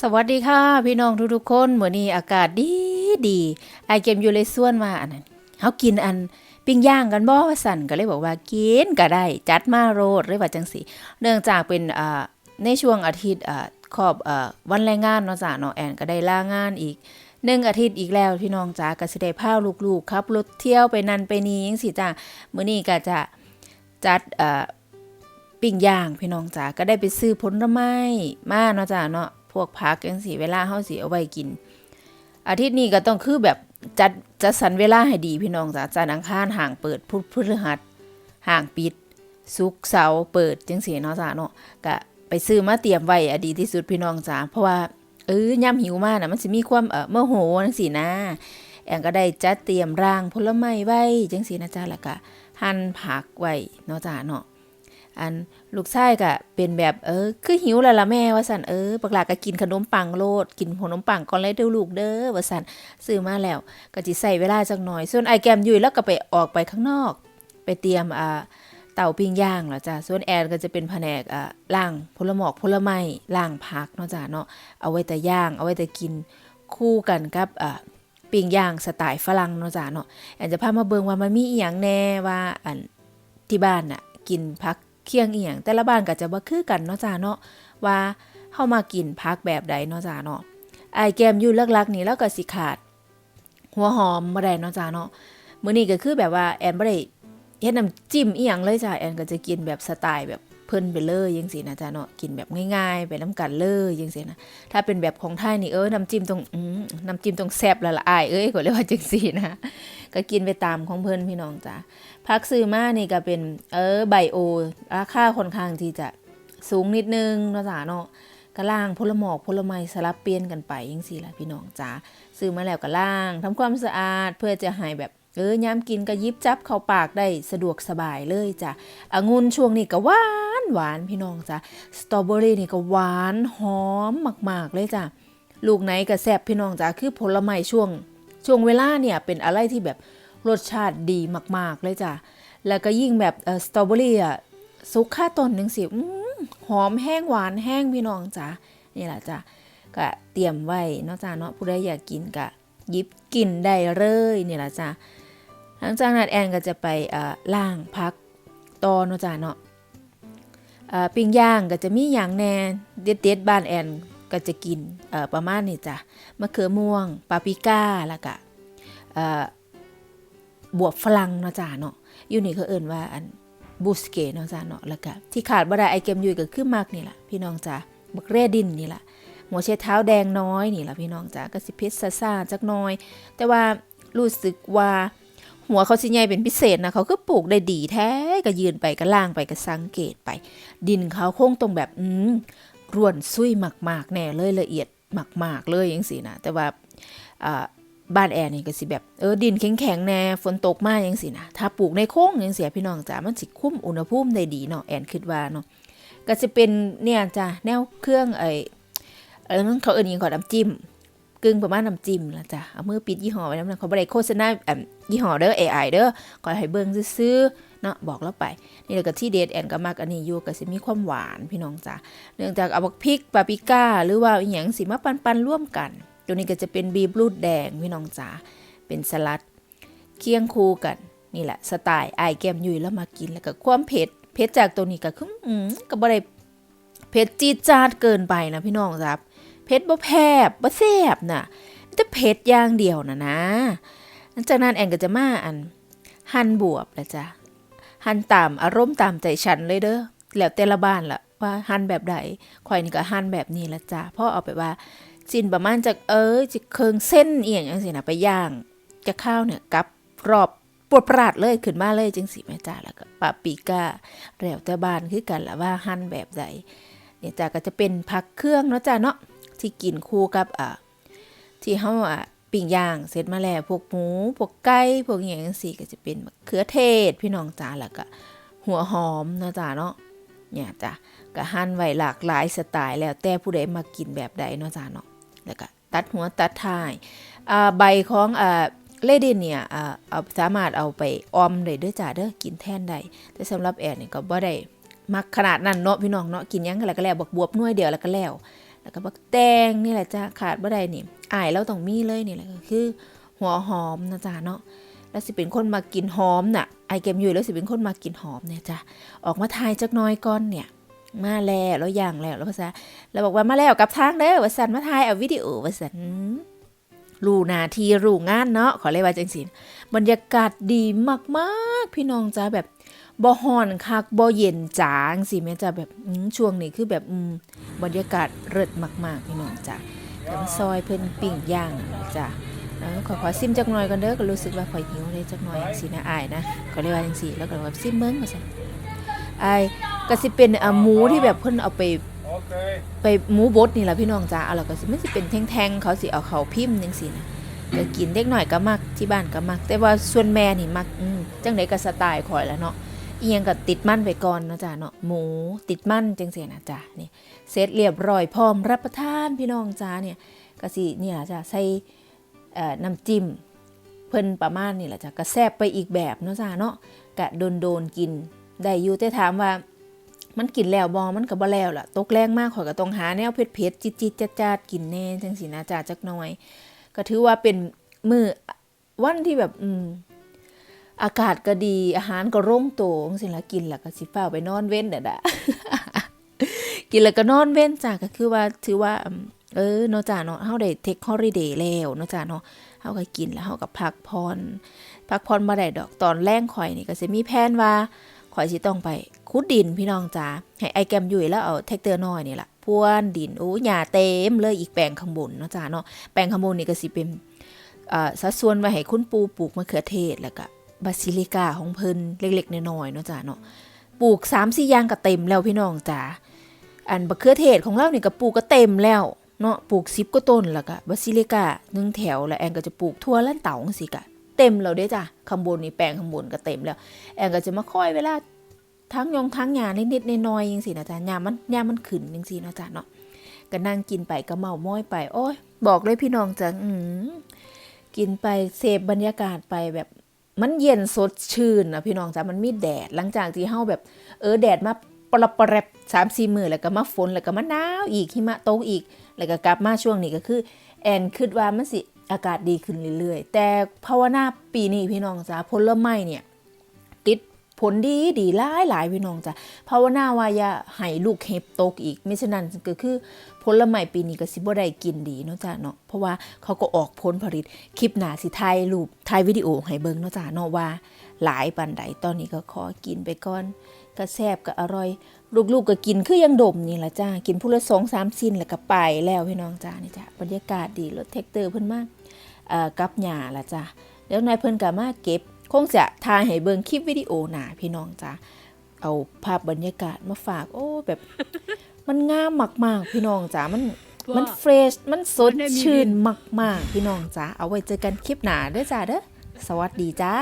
สวัสดีค่ะ พี่น้องทุกๆคนเหมือนนี้อากาศดีดีไอเกมอยู่เลยส่วนมาอันนั้นเฮากินอันปิ้งย่างกันบ่ว่าสั่นก็เลยบอกว่ากินก็ได้ จัดมาโรดเลยว่าจังซี่เนื่องจากเป็นอ่าในช่วงอาทิตย์อ่าขอบอ่าวันแรงงานเนาะจ้ะเนาะแอนก็ได้ลางานอีกหนึ่งอาทิตย์อีกแล้วพี่น้องจ๋าก็สิได้พาลูกๆขับรถเที่ยวไปนั่นไปนี่จังซี่จ้ะมื้อนี้ก็จะจัดอ่าปิ้งย่างพี่น้องจ๋าก็ได้ไปซื้อผลไม้มาเนาะจ้าเนาะ พวกผักจังสีเวลาเฮาสิเอาไว้กิน อาทิตย์นี้ก็ต้องคือแบบจัดจัดสรรเวลาให้ดีพี่น้องจ๋าจันทร์อังคารห่างเปิดพุธพฤหัสห่างปิดศุกเสาร์เปิดจังสีเนาะจ้าเนาะก็ไปซื้อมาเตรียมไว้อะดีที่สุดพี่น้องจ๋าเพราะว่าเออย่ำหิวมากนะมันสิมีความเออโมโหจังสีนะแอนก็ได้จัดเตรียมร่างผลไม้ไว้จังสีนะจ้าแล้วก็หั่นผักไว้เนาะจ้าเนาะ อันลูกชายก็เป็นแบบเออ คือหิวแล้วล่ะแม่ว่าสันเออปักหลาก็กินขนมปังโลดกินขนมปังก่อนเลยเด้อลูกเด้อว่าสันซื้อมาแล้ว ก็จิใส่เวลาจักหน่อย ส่วนไอแกมยุยแล้วก็ไปออกไปข้างนอก ไปเตรียมอ่าเตาปิ้งย่างแล้วจ้ะส่วนแอนก็จะเป็นแผนกอ่าล่างผลหมอกผลไม้ล่างผักเนาะจ้ะเนาะเอาไว้แต่ย่าง เอาไว้แต่กินคู่กันกับอ่าปิ้งย่างสไตล์ฝรั่งเนาะจ้ะเนาะแอนจะพามาเบิงว่ามันมีอีหยังแน่ว่าอันที่บ้านน่ะกินผัก เคียงอีหยังแต่ละบ้านก็จะบ่คือกันเนาะจ้าเนาะว่าเฮามากินพักแบบใดเนาะจ้าเนาะไอแกมอยู่ลักๆนี่แล้วก็สิขาด หัวหอมบ่ได้เนาะจ้าเนาะมื้อนี้ก็คือแบบว่าแอนบ่ได้เฮ็ดน้ำจิ้มอีหยังเลยจ้าแอนก็จะกินแบบสไตล์แบบ เพิ่นไปเลยจังซี่นะจ้าเนาะกินแบบง่ายๆ ไปน้ำกันเลยจังซี่นะถ้าเป็นแบบของไทยนี่เออน้ำจิ้มต้องน้ำจิ้มต้องแซ่บล้วล่ะอายเอ้ยก็เรียกว่าจังซี่นะก็กินไปตามของเพิ่นพี่น้องจ้าพักซื้อมานี่ก็เป็นเออไบโอราคาค่อนข้างที่จะสูงนิดนึงเนาะจ้าเนาะก็ล่างผลหมอกผลไม้สลับเปลี่ยนกันไปยังสีละพี่น้องจ้าซื้อมาแล้วก็ล่างทำความสะอาดเพื่อจะให้แบบ เออยามกินก็ยิบจับเข้าปากได้สะดวกสบายเลยจ้ะองุ่นช่วงนี้ก็หวานหวานพี่น้องจ้ะสตรอเบอรี่นี่ก็หวานหอมมากๆเลยจ้ะลูกไหนก็แซ่บพี่น้องจ้ะคือผลไม้ช่วง ช่วงเวลาเนี่ยเป็นอะไรที่แบบรสชาติดีมากๆเลยจ้ะแล้วก็ยิ่งแบบสตรอเบอรี่อะสุกค่าต้นหนึ่งสิหอมแห้งหวานแห้งพี่น้องจ้ะนี่แหละจ้ะก็เตรียมไว้เนาะจ้ะเนาะผู้ใดอยากกินก็ยิบกินได้เลยนี่แหละจ้ะ หลังจากนั้นแอนก็จะไปเอ่อล่างพักตอนจ้ะเนาะปิ้งย่างก็จะมีอย่างแน่เด็ดๆบ้านแอนก็จะกินประมาณนี้จ้ะมะเขือม่วงปาปริก้าแล้วก็บวบฝรั่งเนาะจ้าเนาะอยู่นี่เขาเอิ่นว่าอันบูสเกเนาะจ้าเนาะแล้วก็ที่ขาดบ่ได้ไอเกมยุยก็คือมากนี่แหละพี่น้องจ้าบักเรดินนี่แหละหัวเชดเท้าแดงน้อยนี่แหละพี่น้องจ้าก็สิเพชรซ่าจักน้อย แต่ว่ารู้สึกว่า หัวเขาสิใหญ่เป็นพิเศษนะเขาก็ปลูกได้ดีแท้ก็ยืนไปก็ล่างไปก็สังเกตไป ดินเขาโค้งตรงแบบอืมร่วนซุยมากๆ แน่เลยละเอียดมาก ๆ เลยอย่างสินะแต่ว่าบ้านแอนนี่ก็สิแบบเออดินแข็งๆแน่ฝนตกมาจังสินะถ้าปลูกในโค้งจังเสียพี่น้องจ้ามันสิคุ้มอุณหภูมิได้ดีเนาะแอนคิดว่าเนาะก็จะเป็นเนี่ยจ้าแนวเครื่องไอเออเขาเอินยังก่อนน้ำจิ้ม กึ่งประมาณน้ำจิ้มละจ้ะเอามือปิดยี่ห้อไว้นำนะเขาบ่ได้โฆษณาแอมยี่ห้อเด้อ AI เด้อขอให้เบิ่งซื่อเนาะบอกแล้วไป นี่แล้วก็ที่เดทแอนก็มักอันนี้อยู่ก็สิมีความหวานพี่น้องจ้าเนื่องจากเอาบักพริกปาปิก้า หรือว่าอีหยังสิมาปันๆร่วมกัน ตัวนี้ก็จะเป็นบีบรูดแดงพี่น้องจ๋าเป็นสลัดเคียงคู่กันนี่แหละสไตล์ไอแกมยุยแล้วมากินแล้วก็ความเผ็ดเผ็ดจากตัวนี้ก็คือก็บ่ได้เผ็ดจีดจาดเกินไปนะพี่น้องครับ เผ็ดบ่แพบบ่แซ่บน่ะมันจะเผ็ดอย่างเดียวนะนะหลังจากนั้นแอนก็จะมาอันหั่นบวบละจ้ะหั่นตามอารมณ์ตามใจฉันเลยเด้อแล้วแต่ละบ้านละว่าหั่นแบบใดข่อยนี่ก็หั่นแบบนี้ละจ้ะพราะเอาไปว่าจินประมาณจากเออจะเคิงเส้นเอียงจังสินะไปย่างจะข้าวเนี่ยกับรอบปวดประหลาดเลยขึ้นมาเลยจังสิแม่จ้าแล้วก็ปาปริก้าแล้วแต่บ้านคือกันละว่าหั่นแบบใดเนี่ยจ้าก็จะเป็นผักเครื่องเนาะจ้าเนาะ ที่กินคู่กับอ่าที่เฮาอะปิ้งย่างเสร็จมาแล้วพวกหมูพวกไก่พวกอย่างจังซี่ก็จะเป็นมะเขือเทศ พี่น้องจ้าแล้วก็หัวหอมเนาะจ้าเนาะเนี่ยจ้าก็หั่นไว้หลากหลายสไตล์แล้วแต่ผู้ใดมากินแบบใดเนาะจ้าเนาะแล้วก็ตัดหัวตัดท้ายอ่าใบของอ่าเลดินเนี่ยอ่าเอาสามารถเอาไปออมได้ด้อจ้าเด้อกินแทนได้แต่สำหรับแอนเนี่ยก็บ่ได้มักขนาดนั้นเนาะพี่น้องเนาะกินยังก็แล้วก็แล้วบักบวบน่วยเดียวแล้วก็แล้ว แล้วก็บักแตงนี่แหละจ้าขาดบ่ได้นี่อายเราต้องมีเลยนี่แหละก็คือ หัวหอมนะจ้าเนาะแล้วสิเป็นคนมากินหอมน่ะไอเกมอยู่แล้วสิเป็นคนมากินหอมเนี่ยจ้าออกมาทายจักน้อยก่อนเนี่ยมาแล้วแล้วย่างแล้วแล้วภาษาแล้วบอกว่ามาแล้วกับทางเด้อว่าสันมาทายเอาวิดีโอว่าสันรูนาทีรูงานเนาะขอเลยว่าจังสิบรรยากาศดีมากๆ พี่น้องจ้าแบบ บ่ฮ้อนคักบ่เย็นจางสิแม่จ้าแบบช่วงนี้คือแบบอืมบรรยากาศเลิศมากๆพี่น้องจ้าแต่มาซอยเพิ่นปิ้งย่างจ้าขอขอซิมจักหน่อยก่อนเด้อก็รู้สึกว่าข่อยหิวเลยจักหน่อยจังซี่นะอายนะขอเลยกว่าจังซี่แล้วก็แบบซิมเบิ่งว่าซั่นอายก็สิเป็นอะหมูที่แบบเพิ่นเอาไปไปหมูบดนี่แหละพี่น้องจ้าเอาแล้วก็สิมันสิเป็นแท่งๆเขาสิเอาเขาพิมพ์จังซี่นะก็กินเด็กหน่อยก็มักที่บ้านก็มัก แต่ว่าส่วนแม่นี่มักอืมจังไดก็สไตล์ข่อยแล้วเนาะ เอียงก็ติดมันไปก่อนนะจ้าเนาะหมูติดมันจังซี่นะจ้านี่เสร็จเรียบร้อยพร้อมรับประทานพี่น้องจ้าเนี่ยก็สินี่ล่ะจ้าใส่น้ำจิ้มเพิ่นประมาณนี่แหละจ้าก็แซบไปอีกแบบเนาะจ้าเนาะก็โดนๆกินได้อยู่แต่ถามว่ามันกินแล้วบอมันก็บ่แล้วล่ะ ตกแรงมากข่อยก็ต้องหาแนวเผ็ดๆจิตๆจัดๆกินแน่จังสินะจ้าจักน่อย ก็ถือว่าเป็นมือวันที่แบบอืม อากาศก็ดีอาหารก็ร่งโตงสิละกินแล้วก็สิฟ้าไปนอนเว้นเด้อดะกินแล้วก็นอนเว้นจ้าก็คือว่าถือว่า เออเนาะจ้าเนาะเฮาได้เทคฮอลิเดย์แล้วเนาะจ้าเนาะเฮาก็กินแล้วเฮาก็พักผ่อนพักผ่อนบ่ได้ดอกตอนแรงข่อยนี่ก็สิมีแผนว่าข่อยสิต้องไปขุดดินพี่น้องจ๋าให้ไอแกมอยู่แล้วเอาแท็กเตอร์น้อยนี่แหละพรวนดินโอ้หญ้าเต็มเลยอีกแปลงข้างบนเนาะจ้าเนาะแปลงข้างบนนี่ก็สิเป็นอ่อสัดส่วนไว้ให้คุณปูปลูกมะเขือเทศแล้วก็ บาซิลิกาของเพิ่นเล็กๆน้อยๆเนาะจ้าเนาะปลูก3 4อย่างก็เต็มแล้วพี่น้องจ๋าอันบะเขือเทศของเรานี่ก็ปลูกก็เต็มแล้วเนาะปลูก10ก็ต้นแล้วก็บาซิลิกาหนึ่งแถวแล้วแอนก็จะปลูกทั่วลั่นเต๋าจังซี่ก็เต็มแล้วเด้จ้ะข้างบนนี่แปลงข้างบนก็เต็มแล้ว แอนก็จะมาคอยเวลาทั้งยองทั้งหยานิดๆน้อยๆยังสินะจ๊ะยามันยามันขึ้นยังสินะจ๊ะเนาะก็นั่งกินไปก็เมาม้อยไป โอ้ยบอกเลยพี่น้องจังอืมกินไปเสพบรรยากาศไปแบบ มันเย็นสดชื่นนะพี่น้องจ้ามันมีแดดหลังจากที่เฮาแบบ เออแดดมาปรับปรับสามสี่มือแล้วก็มาฝนแล้วก็มาหนาวอีกหิมะตกอีก แล้วก็กลับมาช่วงนี้ก็คือ แอนคิดว่ามันสิอากาศดีขึ้นเรื่อยๆ แต่ภาวนาปีนี้พี่น้องจ้าผลไม้เนี่ย ผลดีดีหลายหลายพี่น้องจ้ะภาวนาว่าอย่าให้ลูกเห็บตกอีกไม่ฉะนั้นก็คือผลไม้ปีนี้ก็สิบ่ได้กินดีเนาะจ้ะเนาะเพราะว่าเขาก็ออกผลผลิตคลิปหนาสิถ่ายรูปถ่ายวิดีโอให้เบิ่งเนาะจ้ะเนาะว่าหลายปานใดตอนนี้ก็ขอกินไปก่อนก็แซ่บก็อร่อย ลูกๆก็กินคือยังดมนี่ละจ้ากินผู้ละสองสามสิ้นแล้วก็ไปแล้วพี่น้องจ้านี่จ้ะบรรยากาศดีรถแท็กเตอร์เพิ่นมากเอ่อกับหญ้าละจ้ะแล้วนายเพิ่นก็มาเก็บ คงจะทายให้เบิ่งคลิปวิดีโอหนาพี่น้องจ้ะเอาภาพบรรยากาศมาฝาก โอ้แบบ มันงามมากๆ พี่น้องจ้ะมันมันเฟรชมันสดชื่นมาก ๆ พี่น้องจ้ะเอาไว้เจอกันคลิปหนาเด้อจ้าเด้อสวัสดีจ้า